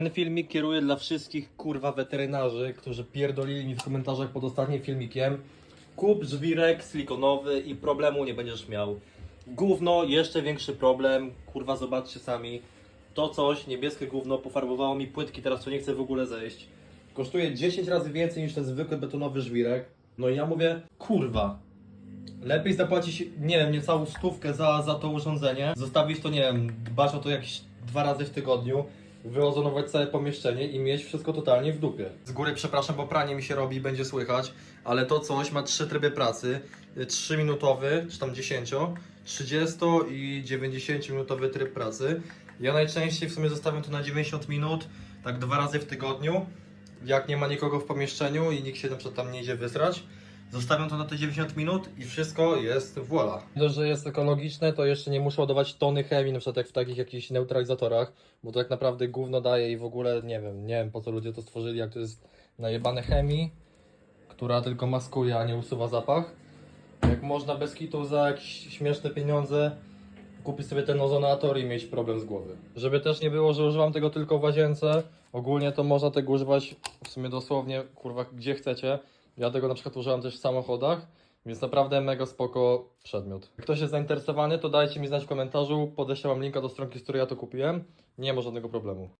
Ten filmik kieruję dla wszystkich kurwa weterynarzy, którzy pierdolili mi w komentarzach pod ostatnim filmikiem. Kup żwirek silikonowy i problemu nie będziesz miał. Gówno, jeszcze większy problem, kurwa zobaczcie sami. To coś, niebieskie gówno, pofarbowało mi płytki, teraz to nie chcę w ogóle zejść. Kosztuje 10 razy więcej niż ten zwykły betonowy żwirek. No i ja mówię, kurwa, Lepiej zapłacić, nie wiem, niecałą stówkę za, za to urządzenie, zostawić to, nie wiem, dbać o to jakieś dwa razy w tygodniu, wyozonować całe pomieszczenie i mieć wszystko totalnie w dupie. Z góry przepraszam, bo pranie mi się robi i będzie słychać, ale to coś ma trzy tryby pracy. 3 minutowy, czy tam 10, 30 i 90 minutowy tryb pracy. Ja najczęściej w sumie zostawiam to na 90 minut, tak dwa razy w tygodniu. Jak nie ma nikogo w pomieszczeniu i nikt się na przykład tam nie idzie wysrać, Zostawiam to na te 90 minut i wszystko jest voila. Dość, że jest ekologiczne, to jeszcze nie muszę ładować tony chemii, na przykład jak w takich jakichś neutralizatorach, bo to tak naprawdę gówno daje i w ogóle nie wiem, nie wiem po co ludzie to stworzyli, jak to jest najebane chemii, która tylko maskuje, a nie usuwa zapach. Jak można bez kitu za jakieś śmieszne pieniądze kupić sobie ten ozonator i mieć problem z głowy. Żeby też nie było, że używam tego tylko w łazience, ogólnie to można tego używać w sumie dosłownie, kurwa, gdzie chcecie. Ja tego na przykład używam też w samochodach, więc naprawdę mega spoko przedmiot. Jak ktoś jest zainteresowany, to dajcie mi znać w komentarzu, podeślę wam linka do stronki, z której ja to kupiłem. Nie ma żadnego problemu.